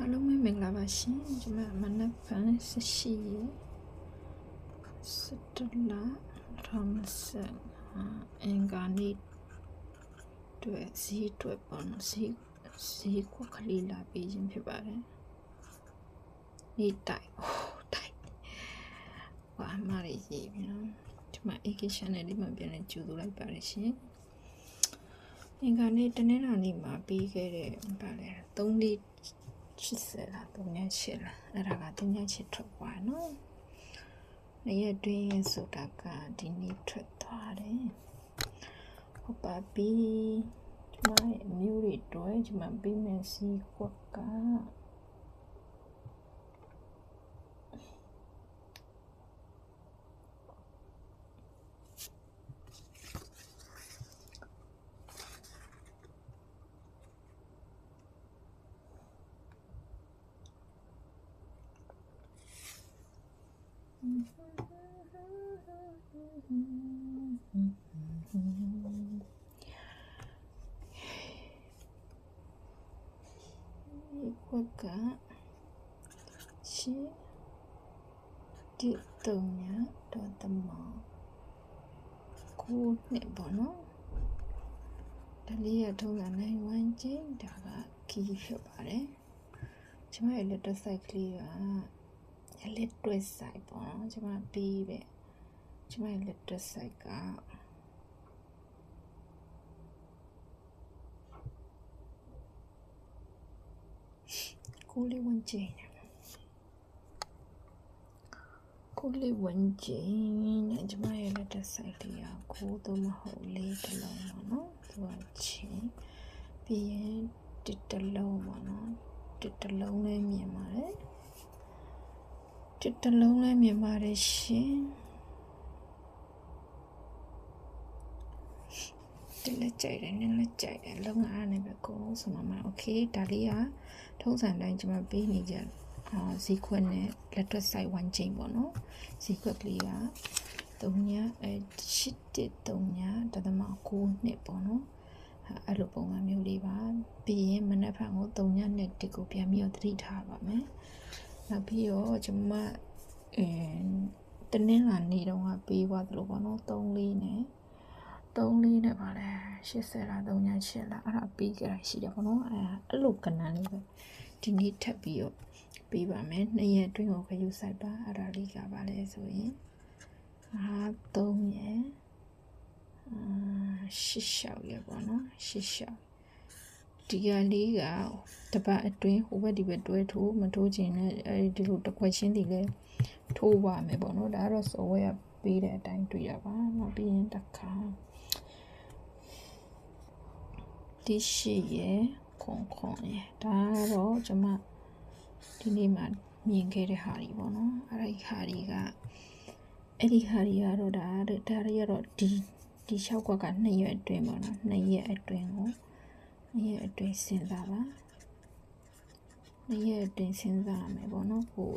အားလုံးပဲမင်္ဂလာပါရှင်ကျွန်မမနက်ဖြန်ဆက်ရှိရစတလာရမစန်အင်္ဂါနီတွေ့စီတွေ့ပေါ်နော်စီစီကိုခလီလာပေးခြင်းဖြစ်ပါတယ်နေတိုင်ဟိုတိုင်ဝါမရီရေးပြီနော်ဒီမှာ AK channel လေးမှာပြန်လဲကြိုဆိုလိုက်ပါတယ်ရှင်အင်္ဂါနေ့တနင်္လာနေ့မှာပြီးခဲ့တဲ့ဗာလဲ3လေး 80လား38လားအဲ့ဒါက38ထွက်သွားနော်နေ့ရက်တွင်းဆိုတာကဒီနေ့ထွက်သွားတယ်ဟုတ်ပါပြီဒီမှာမျိုးတွေတွဲဒီမှာပြီးမယ်စီကွက်က ဒီကွက်ကရှင်းဒီတုံညာတော့တမကိုနှစ်ပေါ့နော်ဒါလေးရထုံးတာနိုင်ဝမ်းချင်းဒါကခီးဖြစ်ပါတယ်ကျွန်မရဲ့လက်တဆိုင်ကလေးက လက်တွဲဆိုင်ပေါ့နော်ကျွန်မပြီးတဲ့ကျွန်မရဲ့လက်တဆိုင်ကကိုလေးဝန်းကျင်ကိုလေးဝန်းကျင်နဲ့ကျမရဲ့လက်တဆိုင်လေးကကိုတော့မဟုတ်လေးတစ်လုံးပါနော်သူကချင်းပြီးရင်တစ်တစ်လုံးပါနော်တစ်တစ်လုံးလေးမြင်ပါတယ် တစ်တစ်လုံးလေးမြင်ပါတယ်ရှင်တလက်ကြိုက်တယ်နည်းလက်ကြိုက်တယ်လုံးအားနေပဲကိုဆိုမှမโอเคဒါလေးကထုံးစံတိုင်းကျွန်မပေးနေကြအာဇီခွက်နဲ့လက်တွက်ဆိုင်ဝမ်ချင်းပေါ့နော်ဇီခွက်ကလေးက3ညအဲ8 3ညတသမ9နှစ်ပေါ့နော်အဲ့လိုပုံစံမျိုးလေးပါပြီးရင်မနက်ဖြန်ကို3ညနဲ့တစ်ကိုပြန်ပြီးတော့သတိထားပါမယ် နောက်ပြီးတော့ကျွန်မအဲတနင်္လာနေ့တော့ပေးသွားသလိုပေါ့နော်3လေးနဲ့3လေးနဲ့ပါလဲ80လား3ည8လားအဲ့ဒါပြီးကြတာရှိတယ်ပေါ့နော်အဲအဲ့လိုကဏ္ဍလေးပဲဒီနေ့ထပ်ပြီးတော့ပေးပါမယ်နှစ်ရက်အတွင်းကိုခရုဆိုင်ပါအဲ့ဒါလေးကပါလဲဆိုရင်အား3ရက်အာရှစ်လျှောက်ရပေါ့နော်ရှစ်လျှောက် ဒီကလေးကတပတ်အတွင်းဟိုဘက်ဒီဘက်တွဲထိုးမထိုးခြင်းနဲ့အဲဒီလိုတစ်ခွက်ချင်းတည်လဲထိုးပါမယ်ပေါ့နော်ဒါကတော့စော်ဝဲကပေးတဲ့အတိုင်းတွေ့ရပါနောက်ပြီးရင်တစ်ခါဒီရှိရခွန်ခွန်ရဒါကတော့ကျွန်မဒီနေ့မှမြင်ခဲ့တဲ့ဟာတွေပေါ့နော်အဲ့ဒီဟာတွေကအဲ့ဒီဟာတွေကတော့ဒါဒါတွေကတော့ဒီဒီ၆ကွက်က2ရက်အတွင်းပေါ့နော်2ရက်အတွင်းကို 2ရက်အတွင်းစဉ်းစားပါ2ရက်အတွင်းစဉ်းစားရမယ်ပေါ့နော်ကို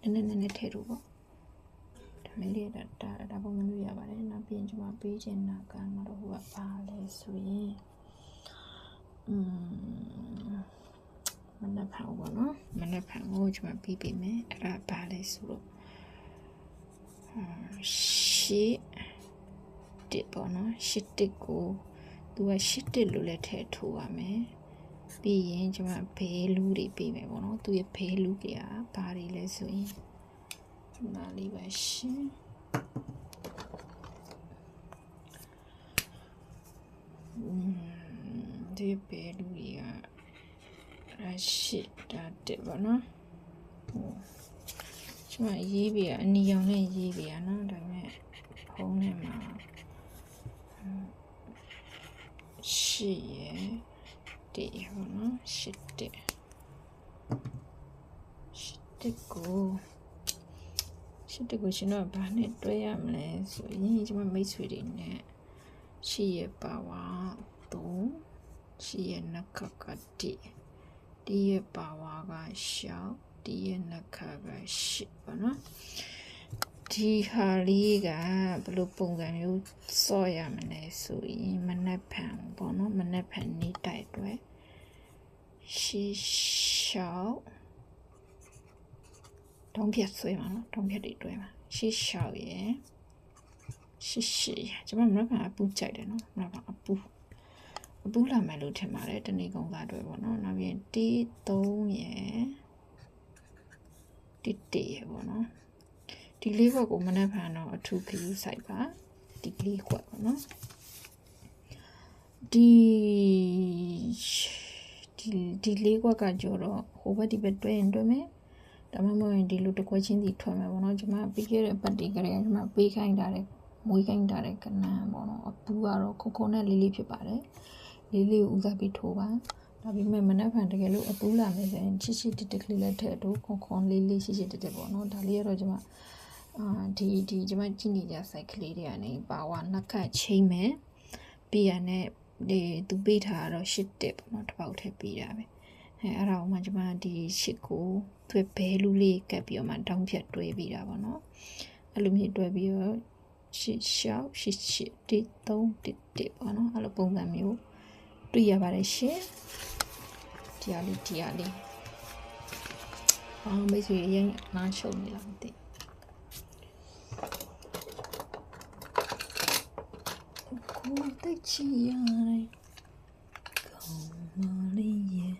နည်းနည်းနည်းနည်းထည့်လို့ပေါ့ဒါမလေးဒါဒါဒါပုံမျိုးရပါတယ်နောက်ပြီးရင်ကျွန်မပေးချင်တာကတော့ဟိုကပါလဲဆိုရင်อืมမနက်ဖြန်ပေါ့နော်မနက်ဖြန်ကိုကျွန်မပြီးပြီမယ်အဲ့ဒါပါလဲဆိုတော့ရှေ့တစ်ပေါ့နော်ရှစ်တစ်ကို သူကရှစ်တစ်လို့လည်းထည့်ထိုးရမယ်ပြီးရင်ကျွန်မဘဲလူတွေပေးမယ်ပေါ့နော်သူရဲ့ဘဲလူတွေကဘာတွေလဲဆိုရင်ဒီမှာလေးပဲရှင်ဒီဘဲလူတွေကရရှိတာတစ်ပေါ့နော်ကျွန်မရေးပြအနီရောင်နဲ့ရေးပြနော်ဒါပေမဲ့ဖုန်းထဲမှာ ရှိရတေဟောနော်ရှိတဲ့ရှိတဲ့ကိုရှိတဲ့ကိုရှင်တော့ဘာနဲ့တွဲရမလဲဆိုရင်ကျွန်မမိတ်ဆွေတွေနဲ့ရှိရပါဝါ3ရှိရနခကတိဒီရပါဝါကရှောက်ဒီရနခကရှိပါနော် ဒီဟာလေးကဘယ်လိုပုံစံမျိုးစော့ရမလဲဆိုရင်မနက်ဖြန်ပေါ့နော်မနက်ဖြန်နေ့တိုက်အတွက်ရှေးရှရှောက်တုံးဖြတ်ဆွဲမှာနော်တုံးဖြတ်တွေတွဲမှာရှေ့ရှောက်ရယ်ရှေ့ရှေ့ရယ်ကျွန်မမရကအပူကြိုက်တယ်နော်မရကအပူအပူလာမယ်လို့ထင်ပါတယ်တနေ့ကုန်သားတွေပေါ့နော်နောက်ပြီးတီး3ရယ်တီး1ရယ်ပေါ့နော် ဒီလေးခွက်ကိုမနေ့ဖန်တော့အထူးခယူးဆိုင်ပါဒီလေးခွက်ပေါ့နော်ဒီဒီဒီလေးခွက်ကကြောတော့ဟိုဘက်ဒီဘက်တွဲရင်တွဲမယ်ဒါမှမဟုတ်ရင်ဒီလိုတစ်ခွက်ချင်းစီထွက်မယ်ပေါ့နော်ကျွန်မပြီးခဲ့တဲ့ပတ်တီကလေးကျွန်မပေးခိုင်းထားတဲ့မွေးခိုင်းထားတဲ့ကနန်းပေါ့နော်အပူကတော့ခုခုနဲ့လေးလေးဖြစ်ပါတယ်လေးလေးကိုဦးစားပြီးထိုးပါဒါပေမဲ့မနက်ဖြန်တကယ်လို့အပူလာမယ်ဆိုရင်ချစ်ချစ်တက်တက်ကလေးလက်ထက်တို့ခွန်ခွန်လေးလေးရှိရှိတက်တက်ပေါ့နော်ဒါလေးကတော့ကျွန်မ အာဒီဒီကျွန်မကြည့်နေကြ site ကလေးတွေကနေပါဝါနှစ်ခတ်ချိန်မယ်ပြီးရနဲ့ဒီသူပေးထားတော့ရှစ်တက်ပေါ့နော်တစ်ပေါက်ထည့်ပေးတာပဲအဲအဲ့ဒါကိုမှကျွန်မဒီရှစ်ကိုသူ့ဘဲလူလေးကပ်ပြီးတော့မှတောင်းဖြတ်တွဲပြီးတာပေါ့နော်အဲ့လိုမျိုးတွဲပြီးတော့ရှစ်ရှောက်ရှစ်ရှစ်တစ်သုံးတစ်တစ်ပေါ့နော်အဲ့လိုပုံစံမျိုးတွေ့ရပါတယ်ရှင်တရားလေးတရားလေးအောင်မိတ်ဆွေရင်နားရှုံနေလားမသိ ကိုတိတ်ချီရတယ်ကောင်းမလေးရဲ့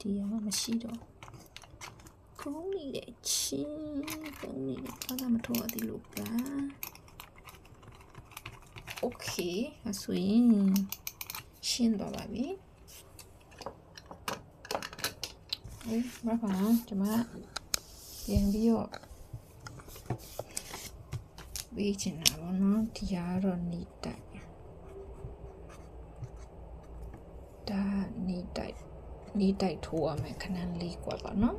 တရားမရှိတော့ကုန်းနေတဲ့ချင်းကုန်းနေတဲ့ဘာသာမထောက်ရသေးလို့ပါโอเคအဆိုရင်ရှင်းတော့ပါပြီအေးဘာပါကျွန်မပြန်ပြီးတော့ ဝေးချင်တာပေါ့နော်ဒီဟာကတော့နေတိုက်ဒါနေတိုက်နေတိုက်ထိုးရမယ်ခဏလေးกว่าပါနော်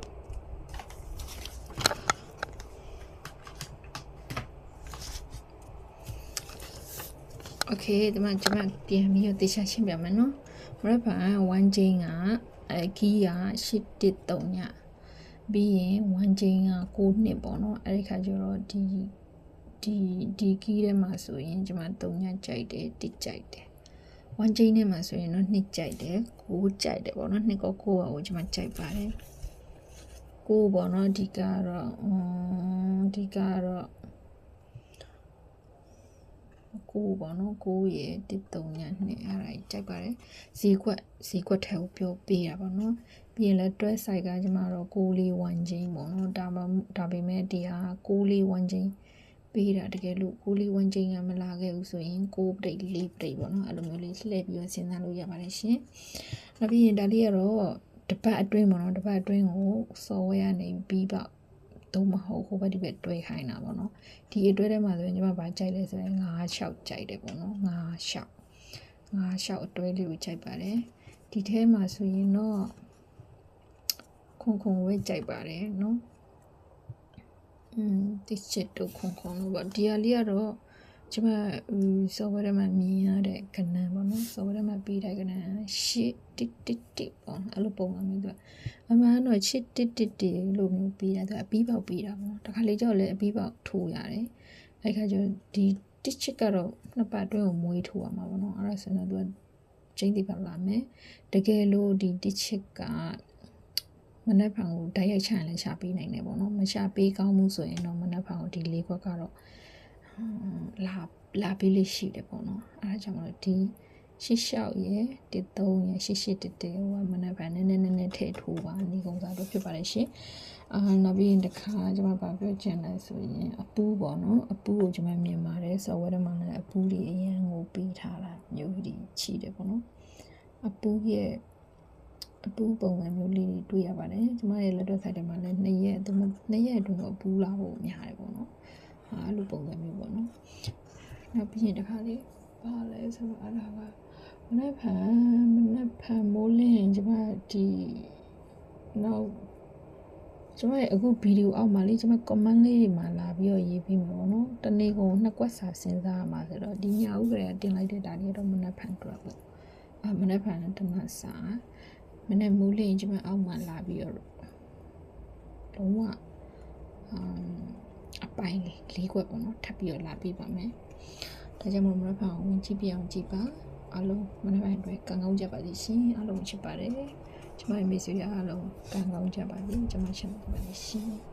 โอเคဒီမှာကျွန်မပြန်ပြီးတော့တေချာရှင်းပြမယ်နော်မရပါ1ချင်းကအဲကီးက813ညပြီးရင်1ချင်းက9နှစ်ပေါ့နော်အဲ့ဒီခါကျတော့ဒီ ဒီဒီကီးထဲမှာဆိုရင်ကျွန်မ3ညကြိုက်တယ်1ကြိုက်တယ်1ချင်းထဲမှာဆိုရင်တော့2ကြိုက်တယ်9ကြိုက်တယ်ပေါ့နော်2က9ကကိုကျွန်မကြိုက်ပါတယ်ကိုပေါ့နော်ဒီကတော့ဒီကတော့ကိုပေါ့နော်ကိုရဲ့13ညနှစ်အဲ့ဒါကြီးကြိုက်ပါတယ်ဈေးခွက်ဈေးခွက်ထဲကိုပြောပေးတာပေါ့နော်ပြီးရင်လည်းတွဲဆိုင်ကကျမတော့ကိုလေး1ချင်းပေါ့နော်ဒါမှဒါပေမဲ့ဒီဟာကိုလေး1ချင်း ပေးတာတကယ်လို့ကိုလေး1ချင်းကမလာခဲ့ဘူးဆိုရင်ကိုပရိတ်လေးပရိတ်ပေါ့နော်အဲ့လိုမျိုးလေးလှည့်ပြီးတော့စဉ်းစားလို့ရပါတယ်ရှင်နောက်ပြီးရင်ဒါလေးကတော့တပတ်အတွင်းပေါ့နော်တပတ်အတွင်းကိုစော်ဝဲရနေပြီးပါသုံးမဟုတ်ဟိုဘက်ဒီဘက်တွဲခိုင်းတာပေါ့နော်ဒီအတွဲထဲမှာဆိုရင်ညီမဘာကြိုက်လဲဆိုရင်ငါးလျှောက်ကြိုက်တယ်ပေါ့နော်ငါးလျှောက်ငါးလျှောက်အတွဲလေးကိုကြိုက်ပါတယ်ဒီထဲမှာဆိုရင်တော့ခုံခုံဝဲကြိုက်ပါတယ်နော် อืมဒီချက်တော့ခုံခုံလို့ပေါ့ဒီဟာလေးကတော့ကျမ software ထဲမှာမြင်ရတဲ့ကဏ္ဍပေါ့နော် software ထဲမှာပြီးတဲ့ကဏ္ဍရှစ်တစ်တစ်တစ်ပေါ့အဲ့လိုပုံမှန်မျိုးသူအမှန်တော့ရှစ်တစ်တစ်တစ်လို့မျိုးပြီးတာသူအပြီးပေါက်ပြီးတာပေါ့တခါလေကြောက်လည်းအပြီးပေါက်ထိုးရတယ်အဲ့ခါကျဒီတစ်ချစ်ကတော့နှစ်ပတ်အတွင်းကိုမွေးထိုးရမှာပေါ့နော်အဲ့ဒါဆိုတော့သူကချင်းတိပါလာမယ်တကယ်လို့ဒီတစ်ချစ်က မနက်ဖြန်ကိုဓာတ်ရိုက်ချရင်လည်းရှာပေးနိုင်တယ်ပေါ့နော်မရှာပေးကောင်းမှုဆိုရင်တော့မနက်ဖြန်ကိုဒီလေးခွက်ကတော့လာလာပေးလေးရှိတယ်ပေါ့နော်အဲဒါကြောင့်မလို့ဒီရှစ်လျှောက်ရယ်တစ်သုံးရယ်ရှစ်ရှစ်တစ်တစ်ဟိုကမနက်ဖြန်နည်းနည်းနည်းနည်းထည့်ထိုးပါနေကုန်စားတော့ဖြစ်ပါတယ်ရှင်အာနောက်ပြီးတခါကျွန်မဗာပြောချင်တယ်ဆိုရင်အပူးပေါ့နော်အပူးကိုကျွန်မမြင်ပါတယ်ဆော်ဝဲထဲမှာလည်းအပူးလေးအရင်ကိုပေးထားတာမျိုးကြီးချီတယ်ပေါ့နော်အပူးရဲ့ အပူးပုံစံမျိုးလေးတွေတွေ့ရပါတယ်ကျွန်မရဲ့လက်တော့ဆိုင်ထဲမှာလည်းနှစ်ရက်သူနှစ်ရက်အတွင်းအပူးလာဖို့များတယ်ပေါ့နော်အဲ့လိုပုံစံမျိုးပေါ့နော်နောက်ပြီးရင်တခါလေးပါလဲဆိုတော့အဲ့ဒါကမနေ့ဖန်မနေ့ဖန်မိုးလင်းကျမဒီနောက်ကျမရဲ့အခုဗီဒီယိုအောက်မှာလေးကျမ comment လေးတွေမှာလာပြီးတော့ရေးပြီးမှာပေါ့နော်တနေ့ကုန်နှစ်ကွက်စာစဉ်းစားရမှာဆိုတော့ဒီညဦးကလေးတင်လိုက်တဲ့ဒါလေးတော့မနေ့ဖန်တော့ပေါ့အမနေ့ဖန်တမစာ မနေ့မိုးလင်းကျမအောက်မှာလာပြီးတော့လုံးဝအမ်အပိုင်းလေးလေးခွက်ပေါ့နော်ထပ်ပြီးတော့လာပြပါမယ်ဒါကြောင့်မလို့မရဖအောင်ဝင်ကြည့်ပြအောင်ကြည့်ပါအားလုံးမနေ့ပိုင်းအတွက်ကောင်းကောင်းကြပါစေရှင်အားလုံးချစ်ပါတယ်ကျမရဲ့မိတ်ဆွေအားလုံးကံကောင်းကြပါစေကျမချမ်းသာပါလိမ့်ရှင်